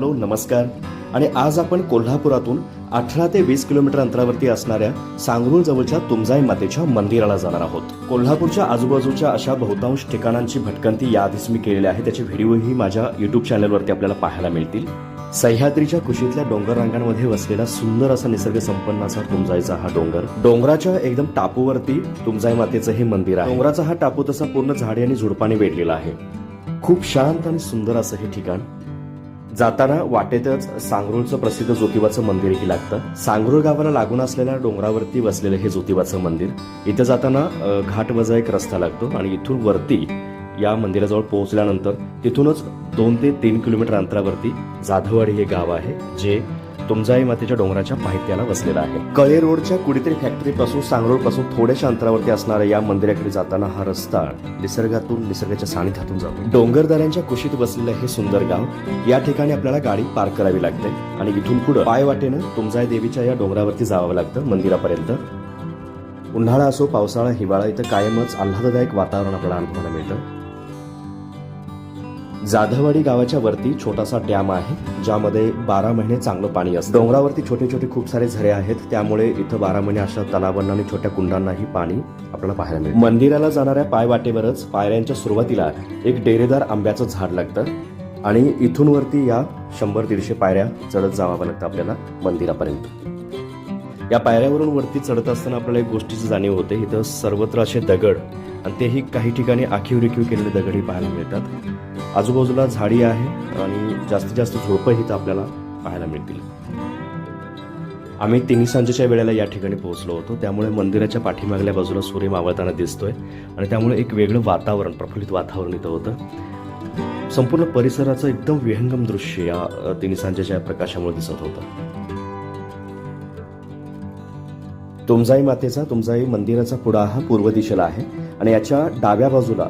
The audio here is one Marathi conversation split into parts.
हॅलो नमस्कार. आणि आज आपण कोल्हापुरातून अठरा ते वीस किलोमीटर अंतरावरती असणाऱ्या सांगरूळ जवळच्या तुमजाई मातेच्या मंदिराला जाणार आहोत. कोल्हापूरच्या आजूबाजूच्या अशा बहुतांश ठिकाणांची भटकंती याआधीच मी केलेली आहे. त्याचे व्हिडिओही माझ्या युट्यूब चॅनलवरती आपल्याला पाहायला मिळतील. सह्याद्रीच्या कुशीतल्या डोंगर रांगांमध्ये वसलेला सुंदर असा निसर्ग संपन्न असा तुमजाईचा हा डोंगर डोंगराच्या एकदम टापूवरती तुमजाई मातेचं हे मंदिर आहे. डोंगराचा हा टापू तसा पूर्ण झाडे आणि झुडपाने वेढलेला आहे. खूप शांत आणि सुंदर असं हे ठिकाण जाताना वाटेतच सांगरूळचं प्रसिद्ध ज्योतिबाचं मंदिरही लागतं. सांगरूळ गावाला लागून असलेल्या डोंगरावरती वसलेलं हे ज्योतिबाचं मंदिर इथं जाताना घाट घाटवजा एक रस्ता लागतो आणि इथून वरती या मंदिराजवळ पोहोचल्यानंतर तिथूनच दोन ते तीन किलोमीटर अंतरावरती जाधववाडी हे गाव आहे जे तुमजाई मातेच्या डोंगराच्या पायथ्याला वसलेला आहे. कळे रोडच्या कुडीतरी फॅक्टरी पासून पासून थोड्याशा अंतरावरती असणाऱ्या या मंदिराकडे जाताना हा रस्ता निसर्गातून निसर्गाच्या सानिध्यातून जातो. डोंगरदऱ्यांच्या कुशीत वसलेलं हे सुंदर गाव या ठिकाणी आपल्याला गाडी पार्क करावी लागते. आणि इथून पुढे पाय वाटेनं तुमजाई देवीच्या या डोंगरावरती जावं लागतं मंदिरापर्यंत. उन्हाळा असो पावसाळा हिवाळा इथं कायमच आल्हाददायक वातावरण आपल्याला अनुभवायला मिळतं. जाधववाडी गावाच्या वरती छोटासा डॅम आहे ज्यामध्ये बारा महिने चांगलं पाणी असतं. डोंगरावरती छोटे छोटे खूप सारे झरे आहेत त्यामुळे इथं बारा महिने अशा तलावांना आणि छोट्या कुंडांनाही पाणी आपल्याला पाहायला मिळतं. मंदिराला जाणाऱ्या पायवाटेवरच पायऱ्यांच्या सुरुवातीला एक डेरेदार आंब्याचं झाड लागतं आणि इथून वरती या शंभर दीडशे पायऱ्या चढत जावावं लागतं आपल्याला मंदिरापर्यंत. या पायऱ्यावरून वरती चढत असताना आपल्याला एक गोष्टीची जाणीव होते इथं सर्वत्र असे दगड आणि तेही काही ठिकाणी आखीव रेखीव केलेले दगडही पाहायला मिळतात. आजूबाजूला झाडी आहे आणि जास्तीत जास्त झोडपं इथं आपल्याला पाहायला मिळतील. आम्ही तिन्ही सांजेच्या वेळेला या ठिकाणी पोहोचलो होतो. त्यामुळे मंदिराच्या पाठीमागल्या बाजूला सूर्य मावळताना दिसतोय आणि त्यामुळे एक वेगळं वातावरण प्रफुल्लित वातावरण इथं होतं. संपूर्ण परिसराचं एकदम विहंगम दृश्य या तिन्ही सांजेच्या प्रकाशामुळे दिसत होतं. तुमजाई मातेचा तुमजाई मंदिराचा पुढा हा पूर्व दिशेला आहे आणि याच्या डाव्या बाजूला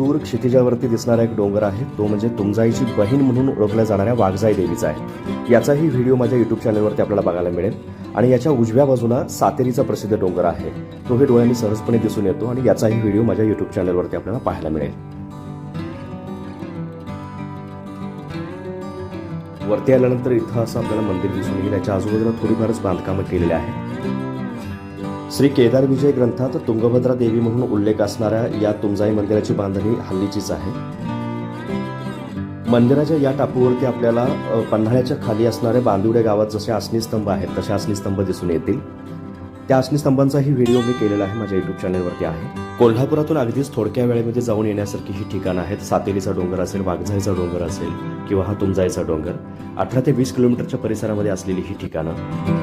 दूर क्षितिजावरती दिसणारा एक डोंगर आहे. तो म्हणजे तुमजाईची बहीण म्हणून ओळखल्या जाणाऱ्या वाघजाई देवीचा आहे. याचाही व्हिडिओ माझ्या युट्यूब चॅनलवरती आपल्याला बघायला मिळेल. आणि याच्या उजव्या बाजूला सातेरीचा प्रसिद्ध डोंगर आहे. तोही डोळ्यांनी सहजपणे दिसून येतो आणि याचाही व्हिडिओ माझ्या युट्यूब चॅनलवरती आपल्याला पाहायला मिळेल. वरती आल्यानंतर इथं असं आपल्याला मंदिर दिसून येईल. याच्या आजूबाजूला थोडीफारच बांधकामं केलेली आहेत. श्री केदार विजय ग्रंथात तुंगभद्रा देवी म्हणून उल्लेख असणाऱ्या या तुमजाई मंदिराची बांधणी हल्लीचीच आहे. मंदिराच्या या टापूवरती आपल्याला पन्हाळ्याच्या खाली असणाऱ्या बांदिवडे गावात जसे आसनीस्तंभ आहेत तसे आसनीस्तंभ दिसून येतील. त्या आसनीस्तंभांचाही व्हिडिओ मी केलेला आहे माझ्या युट्यूब चॅनलवरती आहे. कोल्हापुरातून अगदीच थोडक्या वेळेमध्ये जाऊन येण्यासारखी ही ठिकाणं आहेत सातेरीचा डोंगर असेल वाघझाईचा डोंगर असेल किंवा हा तुमजाईचा डोंगर. अठरा ते वीस किलोमीटरच्या परिसरामध्ये असलेली ही ठिकाणं.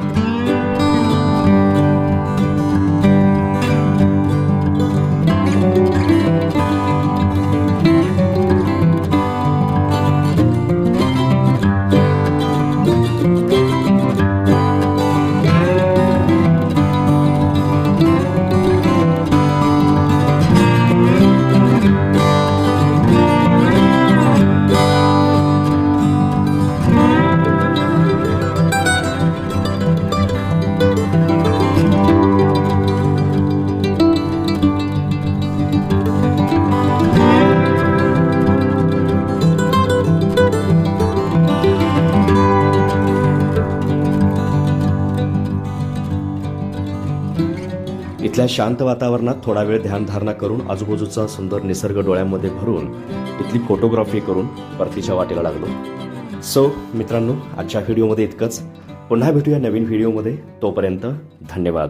इथल्या शांत वातावरणात थोडा वेळ ध्यानधारणा करून आजूबाजूचा सुंदर निसर्ग डोळ्यांमध्ये भरून इथली फोटोग्राफी करून परतीच्या वाटेला लागलो. सो मित्रांनो आजच्या व्हिडिओमध्ये इतकंच. पुन्हा भेटूया नवीन व्हिडिओमध्ये. तोपर्यंत धन्यवाद.